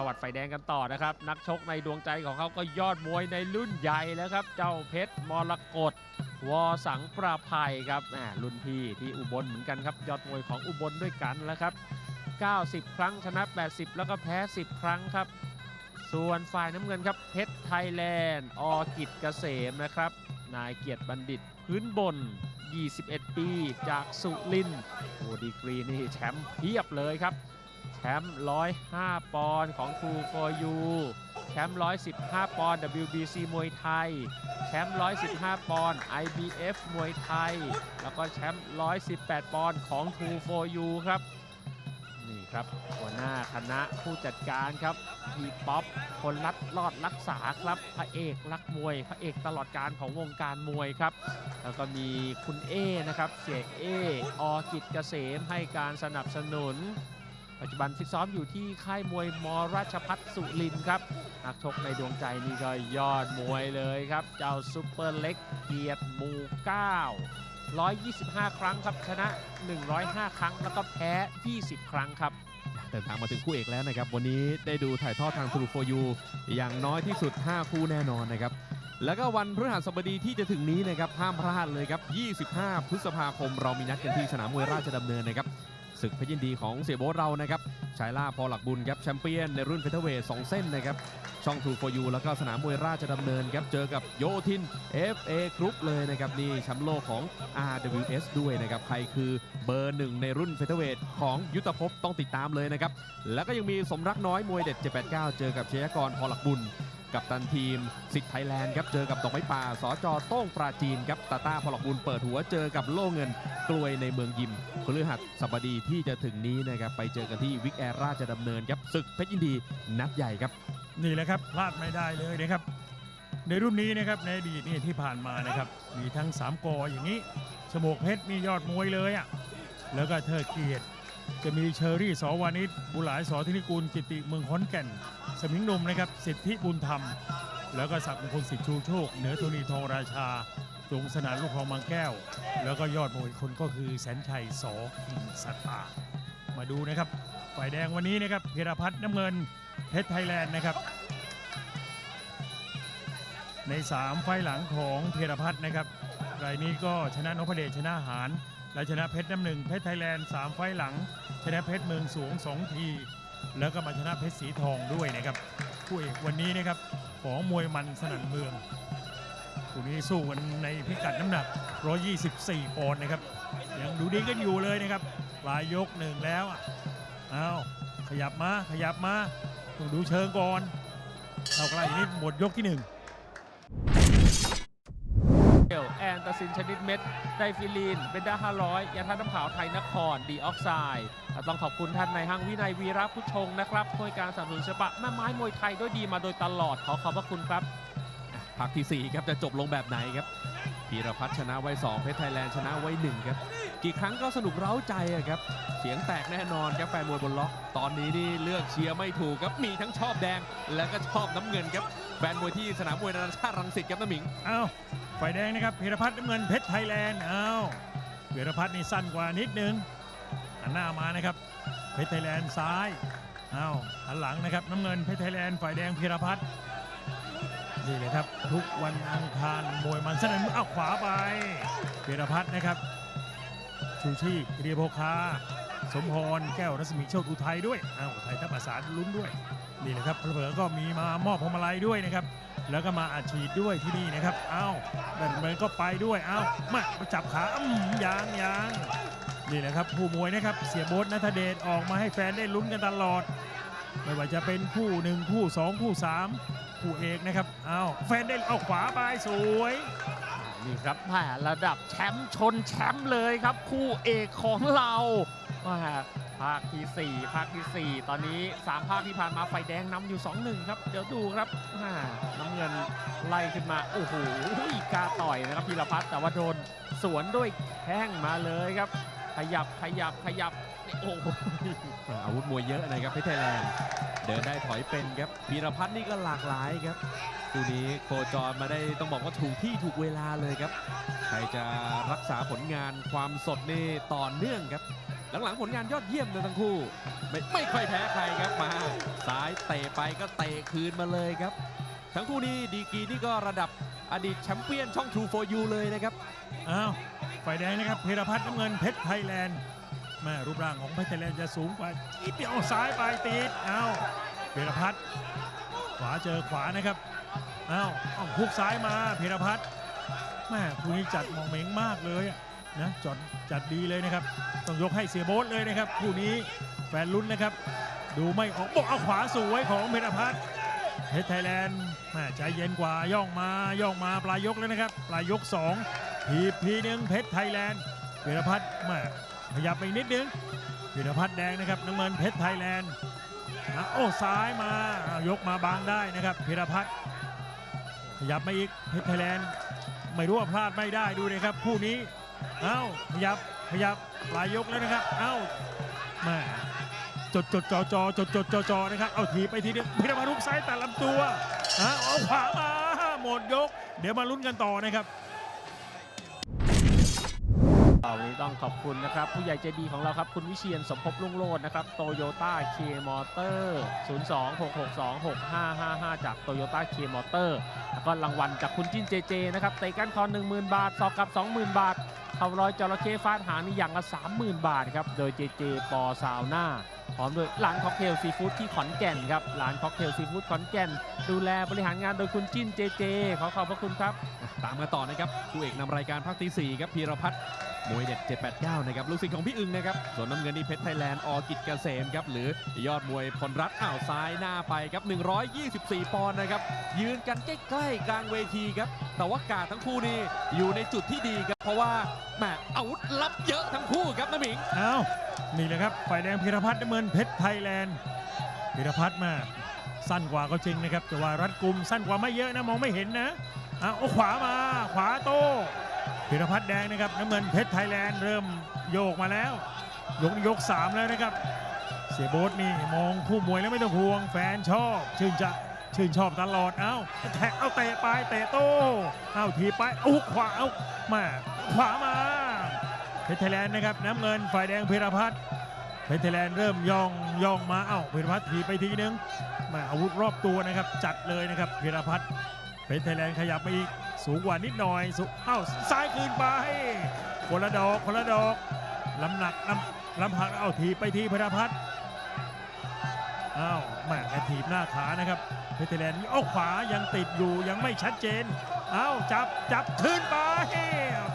ประวัดไฟแดงกันต่อนะครับ นักชกในดวงใจของเขาก็ยอดมวยในรุ่นใหญ่แล้วครับ เจ้าเพชรมรกตวอสังประภัยครับรุ่นพี่ที่อุบลเหมือนกันครับ ยอดมวยของอุบลด้วยกันแล้วครับ 90 ครั้งชนะ 80 แล้วก็แพ้ 10 ครั้งครับ ส่วนฝ่ายน้ำเงินครับเพชรไทยแลนด์อกิจเกษมนะครับ นายเกียรติบัณฑิตพื้นบน 21 ปี จากสุรินทร์โอ้ดีกรีนี่แชมป์เพียบเลยครับ แชมป์105 ปอนด์ของ True for You แชมป์115 ปอนด์ WBC มวยไทย แชมป์115 ปอนด์ IBF มวยไทย แล้วก็แชมป์118 ปอนด์ของ True for You ครับ นี่ครับ หัวหน้าคณะผู้จัดการครับพีป๊อปคนรัดรอดรักษาครับ พระเอกรักมวย พระเอกตลอดการของวงการมวยครับ แล้วก็มีคุณเอนะครับ เสียเออกิจเกษมให้การสนับสนุน ปัจจุบันฟิตซ้อมอยู่ที่ค่ายมวยมราชพัฒสุรินครับนักชกในดวงใจนี่ก็ยอดมวยเลยครับ เจ้าซุปเปอร์เล็กเกียรติหมู่9 125 ครั้งครับชนะ 105 ครั้งแล้วก็แพ้ 20 ครั้งครับเดินทางมาถึงคู่เอกแล้วนะครับ วันนี้ได้ดูถ่ายทอดทาง True for You อย่างน้อยที่สุด 5 คู่แน่นอนนะครับ แล้วก็วันพฤหัสบดีที่จะถึงนี้นะครับห้ามพลาดเลยครับ 25 พฤษภาคมเรามีนัดกันที่สนามมวยราชดำเนินนะครับ ศึกเพยินดีของเสียโบเรานะครับชายล่าพอหลักบุญครับแชมเปี้ยนในรุ่นเฟเธอร์เวท2เส้นนะครับช่อง True for You แล้วก็สนามมวยราชดำเนินครับเจอกับโยทิน FA Group เลยนะครับนี่แชมป์โลกของ RWS ด้วยนะครับใครคือเบอร์หนึ่งในรุ่นเฟเธอร์เวทของยุทธภพต้องติดตามเลยนะครับแล้วก็ยังมีสมรักน้อยมวยเด็ด789 เจอกับเชยกรพอหลักบุญ กับตันทีมสิทธิ์ไทยแลนด์ครับเจอกับดอกไม้ป่าสจโต้งปราจีนครับตาต้าพลักบุญเปิดหัวเจอกับโล่เงินกลวยในเมืองยิมพฤหัสบดีที่จะถึงนี้นะครับไปเจอกันที่วิกแอร์ราชดำเนินครับศึกเพชรยินดีนัดใหญ่ครับนี่แหละครับพลาดไม่ได้เลยนะครับ ในรุ่นนี้นะครับในอดีตนี่ที่ผ่านมานะครับมีทั้ง3กออย่างนี้ชโมกเพชรมียอดมวยเลยอะ่ะแล้วก็เธอเกียรติ จะมีเชอรี่สอวานิชบุหลายสอธินิกูลกิติเมืองขอนแก่น สมิงนมนะครับสิทธิบุญธรรม แล้วก็ศักดิ์มงคลสิทธิชูโชค เหนือโทนีทองราชา จงสนานลูกคลองบางแก้ว แล้วก็ยอดมวยคนก็คือแสนชัยสอคิงสตามาดูนะครับ ฝ่ายแดงวันนี้นะครับเพีรพัฒน์น้ำเงินเพชรไทยแลนด์นะครับ ใน 3 ไฟหลังของเทรพัฒน์นะครับรายนี้ก็ชนะนพเดชชนะหาร และชนะเพชรน้ำหนึ่งเพชรไทยแลนด์3ไฟหลัง ชนะเพชรเมืองสูง 2 ที แล้วก็มาชนะเพชรสีทองด้วยนะครับคู่เอกวันนี้นะครับของมวยมันสนั่นเมืองคู่นี้สู้กันในพิกัดน้ำหนัก 124 ปอนด์นะครับยังดูดีกันอยู่เลยนะครับปลายยกหนึ่งแล้วอ้าวขยับมาขยับมาต้องดูเชิงก่อนเอาใกล้นิดหมดยกที่หนึ่ง ตาซินชนิดเม็ดไดฟิลีน เบนดา500 ยาท่าน้ำขาวไทยนคร ดีออกไซด์ต้องขอบคุณท่านในายห้างวินัยวีระพุชชงนะครับช่วยการสนับสนุนศิลปะแม่ไม้มวยไทยด้วยดีมาโดยตลอดขอขอบพระคุณครับภาคที่ 4 ครับจะจบลงแบบไหนครับ พีรพัฒน์ชนะไว้ 2 เพชรไทยแลนด์ชนะไว้1ครับ กี่ครั้งก็สนุกเร้าใจครับ เสียงแตกแน่นอนครับแฟนมวยบนล็อก ตอนนี้นี่เลือกเชียร์ไม่ถูกครับ มีทั้งชอบแดงและก็ชอบน้ำเงินครับ แฟนมวยที่สนามมวยนานาชาติรังสิตครับน้ำหมิง อ้าว ฝ่ายแดงนะครับพีรพัฒน์น้ำเงินเพชรไทยแลนด์ อ้าวพีรพัฒน์นี่สั้นกว่านิดนึงหันหน้ามานะครับ เพชรไทยแลนด์ซ้าย อ้าวหันหลังนะครับน้ำเงินเพชรไทยแลนด์ฝ่ายแดงพีรพัฒน์ นี่เลยครับ ทุกวันอังคารมวยมันสนั่นอ้าวขวาไปพีรพัฒน์นะครับ ชูชีพเรียโพคา สมพร แก้วรัศมีโชคอุทัยด้วยอ้าวอุทัยทัพอาสาลุ้นด้วยนี่แหละครับเผลอก็มีมามอบพวงมาลัยด้วยนะครับ แล้วก็มาอัดฉีดด้วยที่นี่นะครับอ้าวแบนเบิร์นก็ไปด้วยอ้ามามาจับขาอืมยางยางนี่แหละครับผู้มวยนะครับเสียโบทนัทเดชออกมาให้แฟนได้ลุ้นกันตลอด ไม่ว่าจะเป็นคู่หนึ่งคู่สองคู่สาม คู่เอกนะครับเอ้าแฟนได้เอาขวาไปสวยนี่ครับแหมระดับแชมป์ชนแชมป์เลยครับ คู่เอกของเราแหมภาคทีสี่4 ภาคทีสี่ 4 ตอนนี้ 3 ภาคที่ผ่านมาไฟแดงนำอยู่ 2-1 ครับ เดี๋ยวดูครับน้ำเงินไล่ขึ้นมา โอ้โหกาต่อยนะครับพีรพัฒน์แต่ว่าโดนสวนด้วยแข้งมาเลยครับ ขยับขยับขยับโอ้โหอาวุธมวยเยอะนะครับเพชรไทยแลนด์เดินได้ถอยเป็นครับพีรพัฒน์นี่ก็หลากหลายครับคู่นี้โคจรมาได้ต้องบอกว่าถูกที่ถูกเวลาเลยครับใครจะรักษาผลงานความสดนี่ต่อเนื่องครับ หลังๆผลงานยอดเยี่ยมเลยทั้งคู่ ไม่ไม่ค่อยแพ้ใครครับมาซ้ายเตะไปก็เตะคืนมาเลยครับ ทั้งคู่นี้ดีกีนี่ก็ระดับอดีตแชมเปี้ยนช่อง True for You เลยนะครับ อ้าวฝ่ายแดงนะครับเพรพัฒน์น้ำเงินเพชรไทยแลนด์แม่รูปร่างของเพชรไทยแลนด์จะสูงกว่าอีเปียวซ้ายไปติดอ้าวเพรพัฒน์ขวาเจอขวานะครับอ้าวเอาฮุกซ้ายมาเพรพัฒน์แม่คู่นี้จัดมองเหม็งมากเลยนะจอดจัดดีเลยนะครับ ต้องยกให้เสียโบ๊ทเลยนะครับคู่นี้แฟนลุ้นนะครับ ดูไม่ออกบอกเอาขวาสวยของเพรพัฒน์ เพชรไทยแลนด์แม่ใจเย็นกว่าย่องมาย่องมาปลายยกแล้วนะครับปลายยกสองทีบทีหนึ่งเพชรไทยแลนด์พีรพัฒน์มาขยับไปนิดนึงพีรพัฒน์แดงนะครับน้ำเงินเพชรไทยแลนด์โอ้ซ้ายมายกมาบางได้นะครับพีรพัฒน์ขยับมาอีกเพชรไทยแลนด์ไม่รู้ว่าพลาดไม่ได้ดูเลยครับคู่นี้เอ้าขยับขยับปลายยกแล้วนะครับเอ้ามา จดจดจอจอจดจดจอจอนะครับเอาทีไปทีนึงพีรพัฒน์ลุกซ้ายแต่ลำตัวอะเอาขวามาหมดยก เดี๋ยวมาลุ้นกันต่อนะครับวันนี้ต้องขอบคุณนะครับ ผู้ใหญ่ใจดีของเราครับ คุณวิเชียนสมภพลุ่งโลดนะครับโตโยต้าเคมอเตอร์026626555 จากโตโยต้าเคมอเตอร์แล้วก็รางวัลจากคุณจิ้นเจเจนะครับเตะก้านคอ10,000 บาทสอกกับ 20,000 บาท เขารอยจระเข้ฟาดหางนี่อย่างละ 30,000 บาทครับ โดยเจเจปอซาวหน่าพร้อมด้วยร้านค็อกเทลซีฟู้ดที่ขอนแก่นครับร้านค็อกเทลซีฟู้ดขอนแก่น ดูแลบริหารงานโดยคุณจิ้นเจเจ ขอขอบพระคุณครับ ตามกันต่อนะครับคู่เอกนำรายการภาคที่4ครับพีรพัฒน์มวยเด็ด 789 นะครับ ลูกศิษย์ของพี่อึงนะครับ ส่วนน้ำเงินนี่เพชรไทยแลนด์ อกิจเกษมครับ หรือยอดมวยพลรัตน์อ้าวซ้ายหน้าไปครับ 124 ปอนด์นะครับ ยืนกันใกล้ ๆ กลางเวทีครับ แต่ว่ากาดทั้งคู่นี่อยู่ในจุดที่ดีครับ เพราะว่าแหมอาวุธลับเยอะทั้งคู่ครับน้ำหมิง เอานี่แหละครับฝ่ายแดงพีรพัฒน์น้ำเงินเพชรไทยแลนด์พีรพัฒน์มาสั้นกว่าก็จริงนะครับแต่ว่ารัดกุมสั้นกว่าไม่เยอะนะมองไม่เห็นนะเอาเอาขวามาขวาโตพีรพัฒน์แดงนะครับน้ำเงินเพชรไทยแลนด์เริ่มโยกมาแล้ว ยกนี้ยกสามแล้วนะครับ เสียโบ๊ทนี่มองคู่มวยแล้วไม่ต้องห่วงแฟนชอบ ชื่นจะชื่นชอบตลอดเอาแทกเอาเตะไปเตะโต้เอาทีไปเอาขวาเอามา ขวามาเพชรไทยแลนด์นะครับน้ำเงินฝ่ายแดงเพรพัฒน์เพชรไทยแลนด์เริ่มย่องย่องมาเอ้าเพรพัฒน์ถีบไปทีนึงมาอาวุธรอบตัวนะครับ จัดเลยนะครับเพรพัฒน์เพชรไทยแลนด์ขยับมาอีกสูงกว่านิดหน่อยสูเอ้าซ้ายคืนไปคนละดอกคนละดอกลำหนักลำลำหักเอ้าถีบไปทีเพรพัฒน์เอ้าแม่ถีบหน้าขานะครับ เพชรไทยแลนด์เอ้าขวายังติดอยู่ยังไม่ชัดเจน เอาจับจับขึ้นไป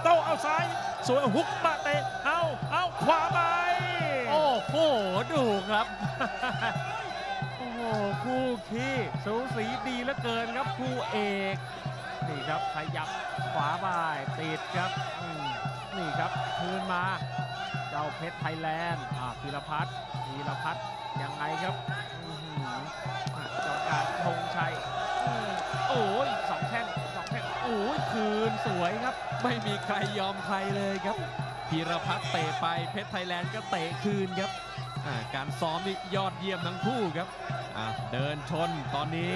โต้เอาซ้าย สวยฮุกมาเตะเอาเอาขวาไป โอ้โห ดูครับ โอ้โห คู่ขี้สูสีดีเหลือเกินครับคู่เอก นี่ครับขยับขวาบ่ายติดครับ นี่ครับคืนมา เจ้าเพชรไทยแลนด์อ่าพีรพัฒน์พีรพัฒน์ยังไงครับ อื้อหืออะเจ้าการธงชัยอืมโอ้ยสองแข้งสองแข้งโอ้ยคืนสวยครับ ไม่มีใครยอมใครเลยครับพีรพัฒน์เตะไปเพชรไทยแลนด์ก็เตะคืนครับอ่าการซ้อมนี่ยอดเยี่ยมทั้งคู่ครับอ่าเดินชนตอนนี้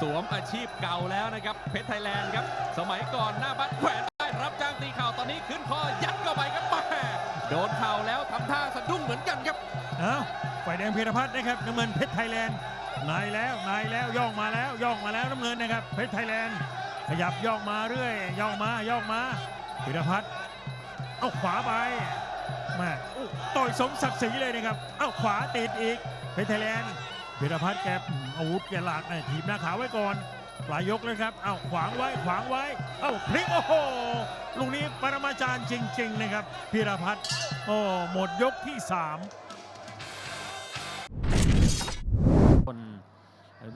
สวมอาชีพเก่าแล้วนะครับเพชรไทยแลนด์ครับสมัยก่อนหน้าบัตรแขวนได้รับจ้างตีเข่าตอนนี้ขึ้นคอยัดเข้าไปครับแม่โดนเข่าแล้วทำท่าสะดุ้งเหมือนกันครับเอา ฝ่ายแดงเพชรพัฒน์นะครับน้ำเงินเพชรไทยแลนด์นายแล้วนายแล้วย่องมาแล้วย่องมาแล้วน้ำเงินนะครับเพชรไทยแลนด์ขยับย่องมาเรื่อยย่องมาย่องมาเพชรพัฒน์เอาขวาไปมาต่อยสมศักดิ์ศรีเลยนะครับเอาขวาติดอีกเพชรไทยแลนด์เพชรพัฒน์แกอาวุธแกหลากทีมหน้าขาไว้ก่อนปลายยกเลยครับเอาขวางไว้ขวางไว้เอาพลิกโอ้โหลูกนี้ปรมาจารย์จริง ๆ นะครับพีรพัฒน์โอ้หมดยกที่ 3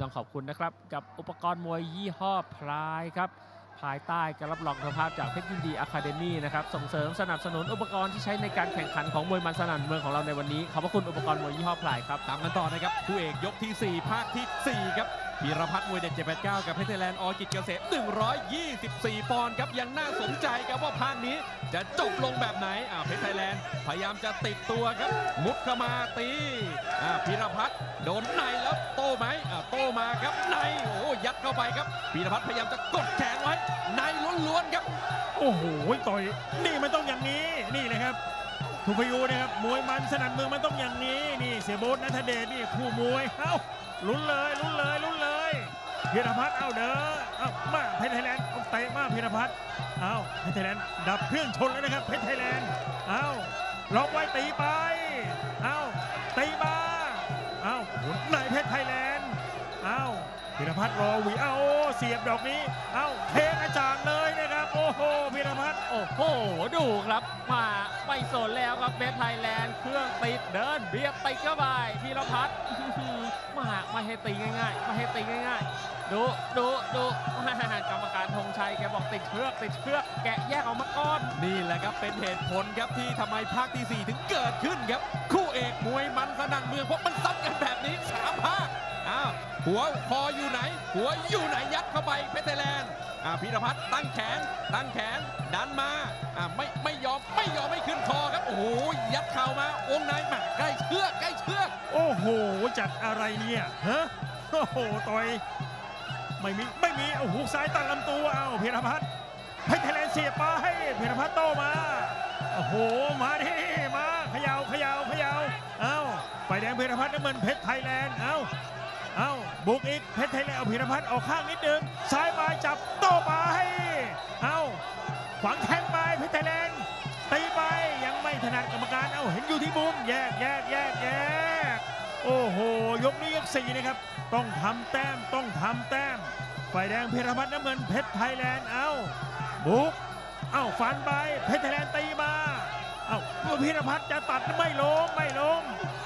ต้องขอบคุณนะครับ กับอุปกรณ์มวยยี่ห้อพลายครับภายใต้การรับรองสภาพจากเพชรยินดีอะคาเดมี่นะครับส่งเสริมสนับสนุนอุปกรณ์ที่ใช้ในการแข่งขันของมวยมันสนั่นเมืองของเราในวันนี้ขอบพระคุณอุปกรณ์มวยยี่ห้อพลายครับตามกันต่อนะครับคู่เอกยกที่ 4 ภาคที่ 4 ครับ พีรพัฒน์มวยเด็ด789 กับเพชรไทยแลนด์ออกิจเกษม124 ปอนด์ครับยังน่าสนใจครับว่าภาคนี้จะจบลงแบบไหนอ่าเพชรไทยแลนด์พยายามจะติดตัวครับ มุดเข้ามาตีอ่าพีรพัฒน์โดนในแล้วโตไหมอ่าโตมาครับในโอ้ยัดเข้าไปครับพีรพัฒน์พยายามจะกดแขนไว้ ในล้วนๆครับ โอ้โหต่อยนี่มันต้องอย่างนี้นี่นะครับทุพยูนะครับมวยมันสนั่นเมืองมันต้องอย่างนี้นี่เสียโบ๊ทนัทเดชนี่คู่มวยเอ้า ลุ้นเลยลุ้นเลยลุ้นเลยพีรพัฒน์เอาเด้อเอามาเพชรไทยแลนด์เอาเตะมาพีรพัฒน์เอาเพชรไทยแลนด์ดับเครื่องชนแล้วนะครับเพชรไทยแลนด์เอาล็อกไว้ตีไปเอาตีมาเอาไหนเพชรไทยแลนด์เอาพีรพัฒน์รอวีเอาเสียบดอกนี้ เอาเทกระจาดเลยนะครับ โอ้โหพีรพัฒน์โอ้โห ดูครับ มาไม่สนแล้วครับเบสไทยแลนด์เครื่องติดเดินเบียดติดเข้าไปพีรพัฒน์ มาไม่ให้ตีง่ายๆไม่ให้ตีง่ายๆ ดูดูดูกรรมการธงชัยแกบอกติดเชือกติดเชือกแกะแยกออกมาก่อน นี่แหละครับเป็นเหตุผลครับที่ทำไมภาคที่ 4 ถึงเกิดขึ้นครับ คู่เอกมวยมันสนั่นเมืองเพราะมันซัดกันแบบนี้สามภาคอ้าวหัวคออยู่ไหน หัวอยู่ไหนยัดเข้าไปเพชรไทแลนด์อ่าพีรพัฒน์ตั้งแขน ตั้งแขน ดันมาอ่าไม่ไม่ยอมไม่ยอมไม่ขึ้นคอครับโอ้โหยัดเข่ามาองค์ในมาใกล้เชือกใกล้เชือก โอ้โห จัดอะไรเนี่ยฮะโอ้โหต่อยไม่มีไม่มีเอาหูซ้ายตัดลำตัวเอาเพีรพัฒน์ให้ไทยแลนด์เสียไปให้พีรพัฒน์โตมาโอ้โหมาดิมาเขย่าเขย่าเขย่าเอาไฟแดงเพีรพัฒน์น้ำเงินเพชรไทยแลนด์เอาเอาบุกอีกเพชรไทยแลนด์เอาเพีรพัฒน์ออกข้างนิดนึงซ้ายมาจับโตไปเอาขวางแทงไปเพชรไทยแลนด์ตีไปยังไม่ถนัดกรรมการเอาเห็นอยู่ที่มุมแยกแยกแยกแยก โอ้โห ยกนี้ยกสี่นะครับ ต้องทำแต้มต้องทำแต้มฝ่ายแดงเพชรพัฒน์น้ำเงินเพชรไทยแลนด์เอ้าบุกเอ้าฟันไปเพชรไทยแลนด์ตีมาเอ้าพิรพัฒน์จะตัดไม่ลงไม่ลง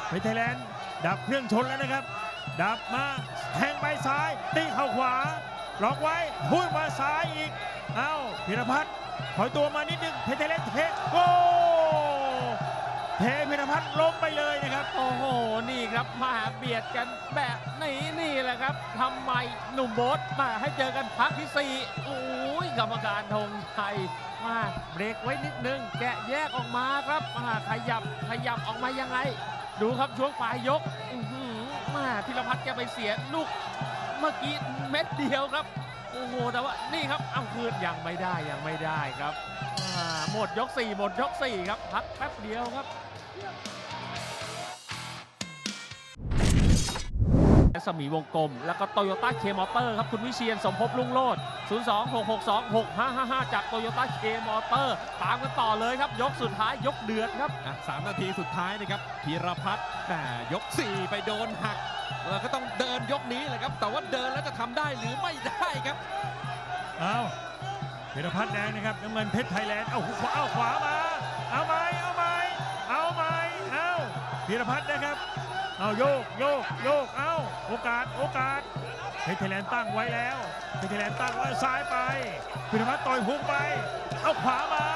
เพชรไทยแลนด์ดับเครื่องชนแล้วนะครับ ดับมาแทงไปซ้ายตีเข่าขวาล็อกไว้พุ่งมาซ้ายอีกเอ้าพิรพัฒน์ถอยตัวมานิดนึงเพชรไทยแลนด์เทโก เทพิรพัฒน์ล้มไปเลยนะครับ โอ้โห นี่ครับมาเบียดกันแบบนี้นี่แหละครับทำไมหนุ่มโบ๊ทมาให้เจอกันพักที่4โอ้ยกรรมการธงชัยมาเบรกไว้นิดนึง แกะแยกออกมาครับมาขยับขยับออกมายังไง ดูครับช่วงปลายยกอื้อหือมาพิรพัฒน์แกไปเสียลูกเมื่อกี้เม็ดเดียวครับ โอ้โห แต่ว่านี่ครับเอาคืนยังไม่ได้ยังไม่ได้ครับ หมดยก 4 หมดยก 4 ครับ พักแป๊บเดียวครับสมีวงกลม แล้วก็โตโยต้าเคมอเตอร์ครับ คุณวิเชียนสมภพลุงโลด 026626555 จากโตโยต้าเคมอเตอร์ตามกันต่อเลยครับ ยกสุดท้ายยกเดือดครับอะสามนาทีสุดท้ายนะครับพีรพัฒน์แต่ยก 4 ไปโดนหักเราก็ต้องเดินยกนี้แหละครับ แต่ว่าเดินแล้วจะทำได้หรือไม่ได้ครับ เอา พิรพัฒน์แดงนะครับน้ำเงินเพชรไทยแลนด์เอาขวาเอาขวามาเอาไหมเอาไหมเอาไหมเอาพิรพัฒน์นะครับเอาโยกโยกโยกเอาโอกาสโอกาสเพชรไทยแลนด์ตั้งไว้แล้วเพชรไทยแลนด์ตั้งไว้ซ้ายไปพิรพัฒน์ต่อยหุกไป เอาขวามา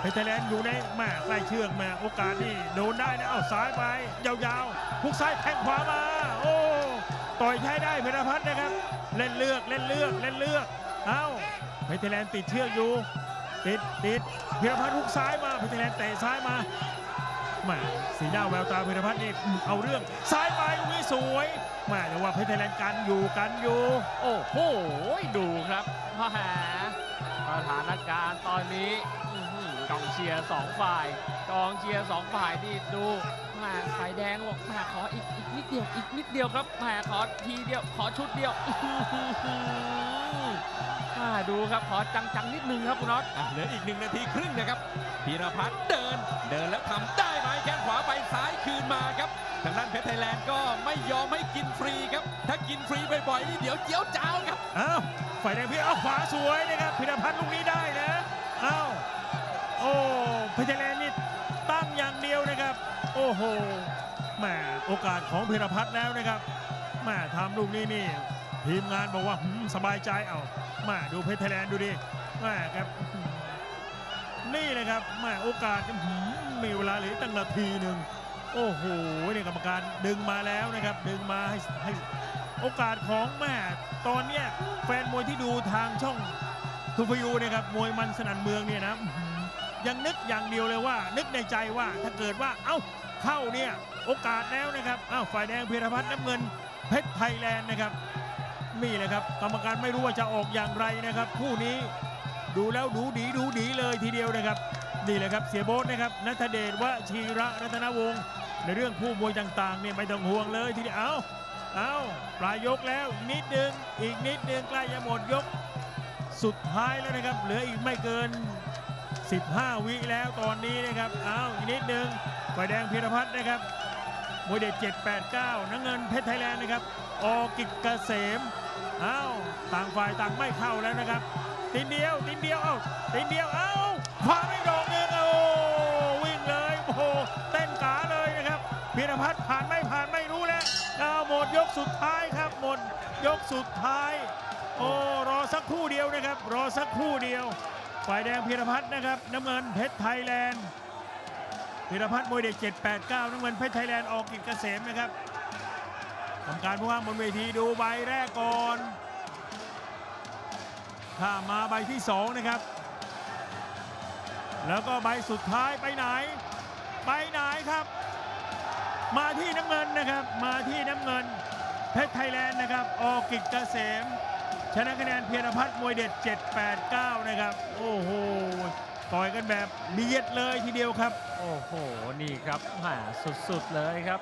เพชรไทยแลนด์อยู่ในแม่ใกล้เชือกแม่โอกาสนี่โดนได้นะเอาซ้ายไปยาวๆหุกซ้ายแทงขวามาโอ้ต่อยใช้ได้พิรพัฒน์นะครับ เล่นเลือกเล่นเลือกเล่นเลือกเอา เพชรไทยแลนด์ติดเชือกอยู่ ติดติดพิรพัฒน์หุกซ้ายมาเพชรไทยแลนด์เตะซ้ายมาแหมสีหน้าแววตาพิรพัฒน์นี่อืมเอาเรื่องซ้ายไปลูกนี้สวยแหมแต่ว่าเพชรไทยแลนด์กันอยู่กันอยู่ โอ้โหดูครับแหมสถานการณ์ตอนนี้กองเชียร์สองฝ่ายกองเชียร์สองฝ่ายนี่ดู แหมฝ่ายแดงบอกแหมขออีกอีกนิดเดียวอีกนิดเดียวครับแหมขอทีเดียวขอชุดเดียวอื้อหือแหมดูครับขอจังๆนิดนึงครับคุณน็อตอะเหลืออีกหนึ่งนาทีครึ่งนะครับพีรพัฒน์เดิน เดินแล้วทำได้ไหมแข้งขวาไปซ้ายคืนมาครับทางด้านเพชรไทยแลนด์ก็ไม่ยอมให้กินฟรีครับ ถ้ากินฟรีบ่อยๆนี่เดี๋ยวเจียวจ้าวครับเอ้าฝ่ายแดงพี่เอาขวาสวยนะครับพิรพัฒน์ลูกนี้ได้นะเอ้าโอ้เพชรไทยแลนด์ อ้โหแหมโอกาสของพิรพัฒน์แล้วนะครับแหมทำลูกนี้นี่ ทีมงานบอกว่าหืมสบายใจเอาแมาดูเพชรไทยแลนด์ดูดิแหมครับ นี่เลยครับแหมโอกาสมมีเวลาเหลือตั้งนาทีหนึ่งโอ้โหนี่กรรมการดึงมาแล้วนะครับ ดึงมาให้ให้โอกาสของแม่ตอนเนี้ยแฟนมวยที่ดูทางช่องทูฟยูเนี่ยครับมวยมันสนันเมืองเนี่ยนะยังนึกอย่างเดียวเลยว่า นึกในใจว่าถ้าเกิดว่า เอ้า เข้าเนี่ยโอกาสแล้วนะครับอ้าวฝ่ายแดงเพียรพัฒน์น้ำเงินเพชรไทยแลนด์นะครับนี่แหละครับกรรมการไม่รู้ว่าจะออกอย่างไรนะครับคู่นี้ดูแล้วดูดีดูดีเลยทีเดียวนะครับนี่แหละครับเสียโบ๊ทนะครับนัทเดชวชีระรัตนวงศ์ในเรื่องคู่มวยต่างๆเนี่ยไม่ต้องห่วงเลยทีเดียวเอาเอาปลายยกแล้วนิดนึงอีกนิดนึงใกล้จะหมดยก สุดท้ายแล้วนะครับ เหลืออีกไม่เกิน 15 วิแล้วตอนนี้นะครับเอาอีกนิดนึง ฝ่ายแดงพีรพัฒน์นะครับมวยเด็ด789 น้ำเงินเพชรไทยแลนด์นะครับอกิจเกษมเอาต่างฝ่ายต่างไม่เข้าแล้วนะครับตินเดียวตินเดียว เอ้าตินเดียว เอ้าขวาไม่ดอกหนึงโอ้วิ่งเลย โอ้โห เต้นกาเลยนะครับ พีรพัฒน์ผ่านไม่ผ่านไม่รู้แล้วเอาหมดยกสุดท้ายครับ หมดยกสุดท้าย โอ้ รอสักครู่เดียวนะครับ รอสักครู่เดียว ฝ่ายแดงพีรพัฒน์นะครับ น้ำเงินเพชรไทยแลนด์ พีรพัฒน์มวยเด็ก 789น้ำเงินเพชรไทยแลนด์ออกกิจเกษมนะครับทำการผู้ว่าบนเวทีดูใบแรกก่อน ถ้ามาใบที่ 2 นะครับ แล้วก็ใบสุดท้ายไปไหน ไปไหนครับ มาที่น้ำเงินนะครับ มาที่น้ำเงินเพชรไทยแลนด์นะครับ ออกกิจเกษมชนะคะแนนเพียรพัฒน์มวยเด็ด 789 นะครับ โอ้โห ต่อยกันแบบเบียดเลยทีเดียวครับ โอ้โห นี่ครับหาสุดๆเลยครับ